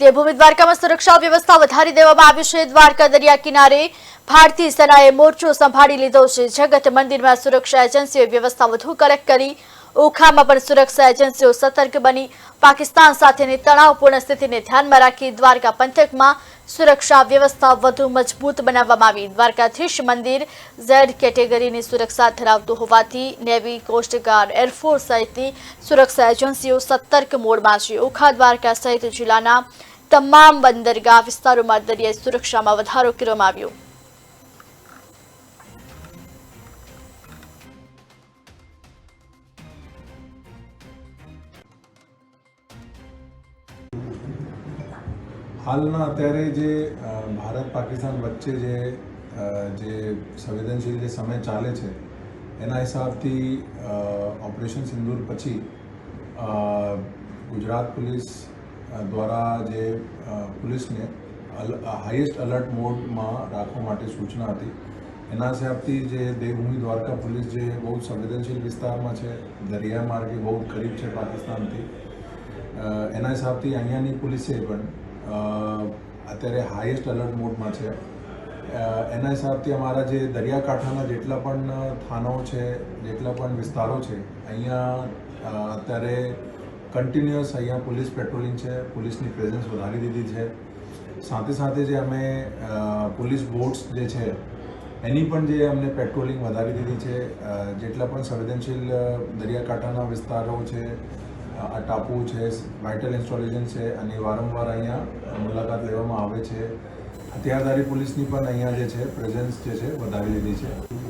દેવભૂમિ દ્વારકામાં સુરક્ષા વ્યવસ્થા વધારી દેવામાં આવી છે. દ્વારકા દરિયા કિનારે ભારતીય સેનાએ મોરચો સંભાળી લીધો છે. જગત મંદિરમાં સુરક્ષા એજન્સીઓએ વ્યવસ્થા વધુ કડક કરી. ઓખામાં પણ સુરક્ષા એજન્સીઓ સતર્ક બની. પાકિસ્તાન સાથેની તણાવપૂર્ણ સ્થિતિને ધ્યાનમાં રાખી દ્વારકા પંથકમાં સુરક્ષા વ્યવસ્થા વધુ મજબૂત બનાવવામાં આવી. દ્વારકાધીશ મંદિર ઝેડ કેટેગરીની સુરક્ષા ધરાવતું હોવાથી નેવી કોસ્ટગાર્ડ એરફોર્સ સહિતની સુરક્ષા એજન્સીઓ સતર્ક મોડમાં છે. ઓખા દ્વારકા સહિત જિલ્લાના તમામ બંદરગાહ વિસ્તારોમાં દરિયાઈ સુરક્ષામાં વધારો કરવામાં આવ્યો. હાલના અત્યારે જે ભારત પાકિસ્તાન વચ્ચે જે જે સંવેદનશીલ જે સમય ચાલે છે, એના હિસાબથી ઓપરેશન સિંદૂર પછી ગુજરાત પોલીસ દ્વારા જે પોલીસને હાઈએસ્ટ અલર્ટ મોડમાં રાખવા માટે સૂચના હતી, એના હિસાબથી જે દેવભૂમિ દ્વારકા પોલીસ જે બહુ સંવેદનશીલ વિસ્તારમાં છે દરિયા માર્ગે બહુ કરીબ છે પાકિસ્તાનથી એના હિસાબથી અહીંયાની પોલીસે પણ અત્યારે હાઈએસ્ટ એલર્ટ મોડમાં છે. એના હિસાબથી અમારા જે દરિયાકાંઠાના જેટલા પણ થાનો છે, જેટલા પણ વિસ્તારો છે, અહીંયા અત્યારે કન્ટિન્યુઅસ અહીંયા પોલીસ પેટ્રોલિંગ છે પોલીસની પ્રેઝન્સ વધારી દીધી છે. સાથે સાથે જે અમે પોલીસ બોટ્સ જે છે, એની પણ જે અમને પેટ્રોલિંગ વધારી દીધી છે જેટલા પણ સંવેદનશીલ દરિયાકાંઠાના વિસ્તારો છે આ ટાપુ છે વાઇટલ ઇન્સ્ટોલેશન છે અને વારંવાર અહીંયા મુલાકાત લેવામાં આવે છે. હથિયારધારી પોલીસની પણ અહીંયા જે છે પ્રેઝન્સ જે છે, વધારી દીધી છે.